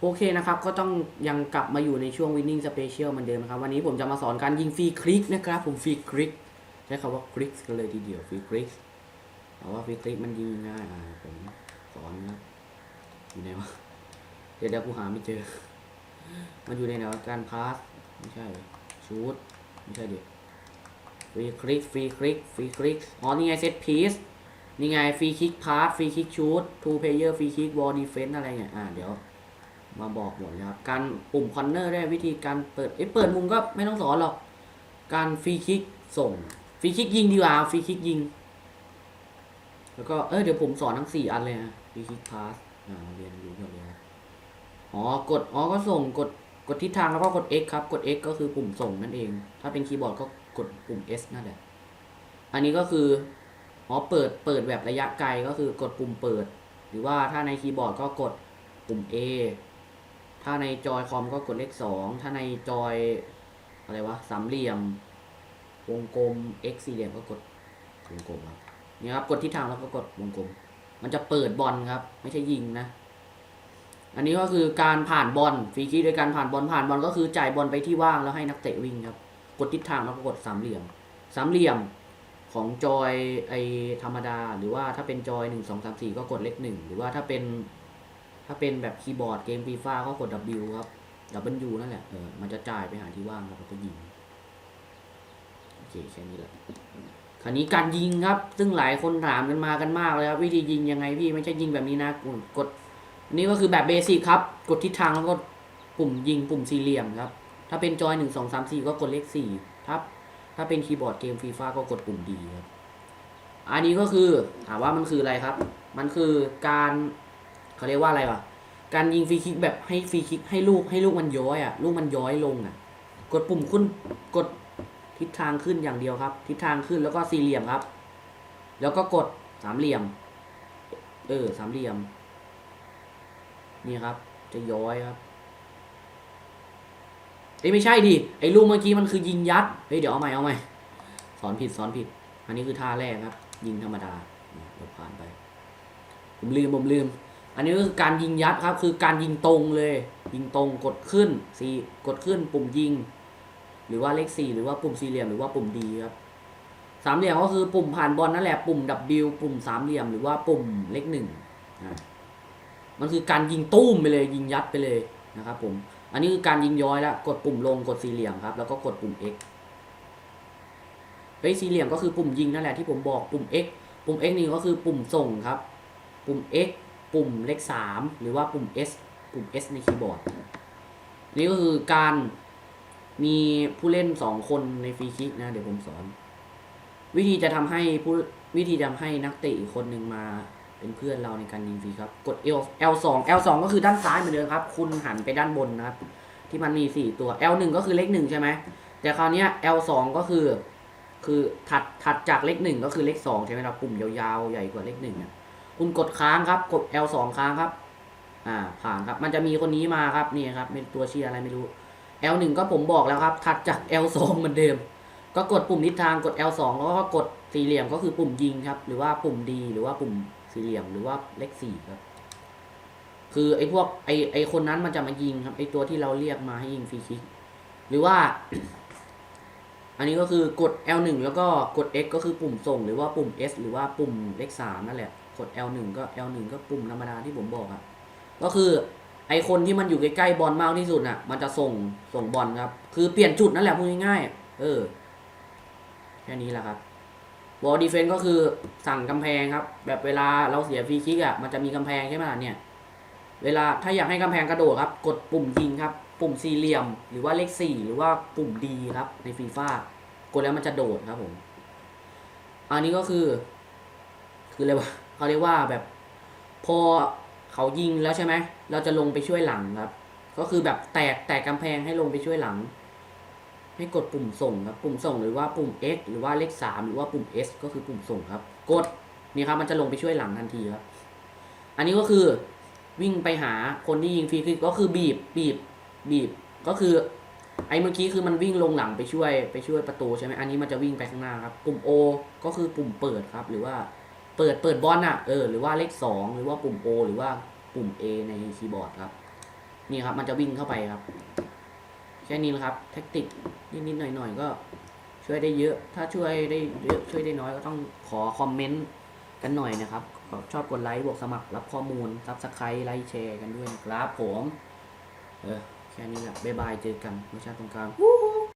โอเคนะครับ ก็ต้องยังกลับมาอยู่ในช่วง winning special เหมือนเดิมนะครับ วันนี้ผมจะมาสอนการยิงฟรีคลิกนะครับ ผมฟรีคลิกใช้คำว่าคลิกกันเลยทีเดียวฟรีคลิกแต่ว่าฟรีคลิกมันยิงง่ายอ่าผมสอนนะครับอยู่ไหนวะเดี๋ยวเดี๋ยวกูหาไม่เจอ มันอยู่ในไหนวะการพาสไม่ใช่ชูดไม่ใช่ดิฟรีคลิกฟรีคลิกฟรีคลิกอ๋อนี่ไงเซตพีซนี่ไงฟรีคลิกพาสฟรีคลิกชูดทูเพเยอร์ฟรีคลิกวอลดีเฟนอะไรเงี้ยอ่าเดี๋ยว มาบอกหมดเลยครับการปุ่มคอนเนอร์ได้วิธีการเปิดเอ้เปิดมุมก็ไม่ต้องสอนหรอก การฟรีคิกส่งฟรีคิกยิงดีกว่าฟรีคิกยิง แล้วก็เออเดี๋ยวผมสอนทั้งสี่อันเลยนะฟรีคิกพาสอ่าเรียนรู้กันเลยนะอ๋อกดอ๋อก็ส่งกดกดทิศทางแล้วก็กด X ครับ กด X ก็คือปุ่มส่งนั่นเอง ถ้าเป็นคีย์บอร์ดก็กดปุ่ม S นั่นแหละอันนี้ก็คืออ๋อเปิดเปิดแบบระยะไกลก็คือกดปุ่มเปิด หรือว่าถ้าในคีย์บอร์ดก็กดปุ่ม A ถ้าในจอยคอมก็กดเลขสองถ้าในจอยอะไรวะสามเหลี่ยม วงกลม x สี่เหลี่ยมก็กดวงกลมครับนี่ครับกดทิศทางแล้วก็กดวงกลม มันจะเปิดบอลครับ ไม่ใช่ยิงนะ อันนี้ก็คือการผ่านบอลฟรีคิกโดยการผ่านบอลผ่านบอลก็คือจ่ายบอลไปที่ว่างแล้วให้นักเตะวิ่งครับ กดทิศทางแล้วก็กดสามเหลี่ยม สามเหลี่ยมของจอยไอธรรมดา หรือว่าถ้าเป็นจอยหนึ่งสองสามสี่ก็กดเลขหนึ่งหรือว่าถ้าเป็น ถ้าเป็นแบบคีย์บอร์ดเกมฟีฟ่าก็กด W ครับ W นั่นแหละเออมันจะจ่ายไปหาที่ว่างแล้วก็ยิงโอเคแค่นี้แหละคราวนี้การยิงครับ ซึ่งหลายคนถามกันมากันมากเลยครับวิธียิงยังไงพี่ไม่ใช่ยิงแบบนี้นะกดกดนี่ก็คือแบบเบสิกครับ กดทิศทางแล้วก็ปุ่มยิงปุ่มสี่เหลี่ยมครับ ถ้าเป็นจอยหนึ่งสองสามสี่ก็กดเลขสี่ถ้าถ้าเป็นคีย์บอร์ดเกมฟีฟ่าก็กดปุ่มดีครับ อันนี้ก็คือถามว่ามันคืออะไรครับ มันคือการ เขาเรียกว่าอะไรวะการยิงฟรีคิกแบบให้ฟรีคิกให้ลูกให้ลูกมันย้อยอะลูกมันย้อยลงอะ กดปุ่มขึ้นกดทิศทางขึ้นอย่างเดียวครับ ทิศทางขึ้นแล้วก็สี่เหลี่ยมครับ แล้วก็กดสามเหลี่ยม เออสามเหลี่ยม นี่ครับ จะย้อยครับเอ้ไม่ใช่ดิไอ้ลูกเมื่อกี้มันคือยิงยัดเฮ้ยเดี๋ยวเอาใหม่เอาใหม่สอนผิดสอนผิด อันนี้คือท่าแรกครับ ยิงธรรมดาเนี่ยเราผ่านไป ผมลืมผมลืม อันนี้ก็คือการยิงยัดครับ คือการยิงตรงเลย ยิงตรงกดขึ้นสี่กดขึ้นปุ่มยิง หรือว่าเลขสี่หรือว่าปุ่มสี่เหลี่ยมหรือว่าปุ่มดีครับสามเหลี่ยมก็คือปุ่มผ่านบอลนั่นแหละปุ่ม W ปุ่มสามเหลี่ยมหรือว่าปุ่มเลขหนึ่งอ่ามันคือการยิงตุ้มไปเลยยิงยัดไปเลยนะครับผมอันนี้คือการยิงย้อยแล้วกดปุ่มลงกดสี่เหลี่ยมครับ แล้วก็กดปุ่ม X เฮ้ยสี่เหลี่ยมก็คือปุ่มยิงนั่นแหละที่ผมบอกปุ่ม X ปุ่ม X นี่ก็คือปุ่มส่งครับ ปุ่ม X ปุ่มเลขสามหรือว่าปุ่ม S ปุ่ม S ในคีย์บอร์ด นี่ก็คือการมีผู้เล่นสองคนในฟรีคิกนะ เดี๋ยวผมสอน วิธีจะทำให้ผู้วิธีทำให้นักเตะอีกคนหนึ่งมาเป็นเพื่อนเราในการยิงฟรีครับ กด L L2 L2 ก็คือด้านซ้ายเหมือนเดิมครับ คุณหันไปด้านบนนะครับ ที่มันมีสี่ตัว L1 ก็คือเลขหนึ่งใช่ไหม แต่คราวนี้ L2 ก็คือ คือถัดถัดจากเลขหนึ่งก็คือเลขสองใช่ไหมครับ ปุ่มยาวๆ ใหญ่กว่าเลขหนึ่ง คุณกดค้างครับ กด L2 ค้างครับ อ่า ผ่านครับ มันจะมีคนนี้มาครับ นี่ครับ เป็นตัวเชียร์อะไรไม่รู้ L1 ก็ผมบอกแล้วครับ ถัดจาก L2 เหมือนเดิม ก็กดปุ่มทิศทาง กด L2 แล้วก็กดสี่เหลี่ยมก็คือปุ่มยิงครับ หรือว่าปุ่มดี หรือว่าปุ่มสี่เหลี่ยม หรือว่าเลขสี่ครับ คือไอ้พวกไอ้ไอ้คนนั้นมันจะมายิงครับ ไอ้ตัวที่เราเรียกมาให้ยิงฟรีคิก หรือว่า อันนี้ก็คือกด L1 แล้วก็กด X ก็คือปุ่มส่ง หรือว่าปุ่ม S หรือว่าปุ่มเลขสามนั่นแหละ กด L1 ก็ L1 ก็ปุ่มธรรมดาที่ผมบอกอะก็คือไอคนที่มันอยู่ใกล้ๆบอลมากที่สุดน่ะ มันจะส่งส่งบอลครับ คือเปลี่ยนจุดนั่นแหละพูดง่ายๆเออแค่นี้แหละครับวอลดีเฟนต์ก็คือสั่งกำแพงครับ แบบเวลาเราเสียฟรีคิกอะมันจะมีกำแพงใช่ไหมเนี่ย เวลาถ้าอยากให้กำแพงกระโดดครับ กดปุ่มยิงครับ ปุ่มสี่เหลี่ยม หรือว่าเลขสี่หรือว่าปุ่มดีครับ ในฟีฟ่ากดแล้วมันจะโดดครับผม อันนี้ก็คือ คืออะไรวะ เขาเรียกว่าแบบพอเขายิงแล้วใช่ไหมเราจะลงไปช่วยหลังครับ ก็คือแบบแตกแตกกำแพงให้ลงไปช่วยหลัง ให้กดปุ่มส่งครับ ปุ่มส่งหรือว่าปุ่ม X หรือว่าเลขสามหรือว่าปุ่ม S ก็คือปุ่มส่งครับ กดนี่ครับมันจะลงไปช่วยหลังทันทีครับ อันนี้ก็คือวิ่งไปหาคนที่ยิงฟรีคิกก็คือบีบบีบบีบก็คือ ไอ้เมื่อกี้คือมันวิ่งลงหลังไปช่วยไปช่วยประตูใช่ไหมอันนี้มันจะวิ่งไปข้างหน้าครับ ปุ่ม O ก็คือปุ่มเปิดครับ หรือว่า เปิดเปิดบอลอะเออหรือว่าเลขสองหรือว่าปุ่ม O หรือว่าปุ่ม A ในคีย์บอร์ดครับ นี่ครับ มันจะวิ่งเข้าไปครับ แค่นี้นะครับแท็กติกนิดๆหน่อยๆก็ช่วยได้เยอะ ถ้าช่วยได้เยอะช่วยได้น้อยก็ต้องขอคอมเมนต์กันหน่อยนะครับชอบกดไลค์บวกสมัครรับข้อมูลซับสไครต์ไลค์แชร์กันด้วยนะครับผม เออ แค่นี้แหละบ๊ายบายเจอกันรสชาติตรงกลางวู้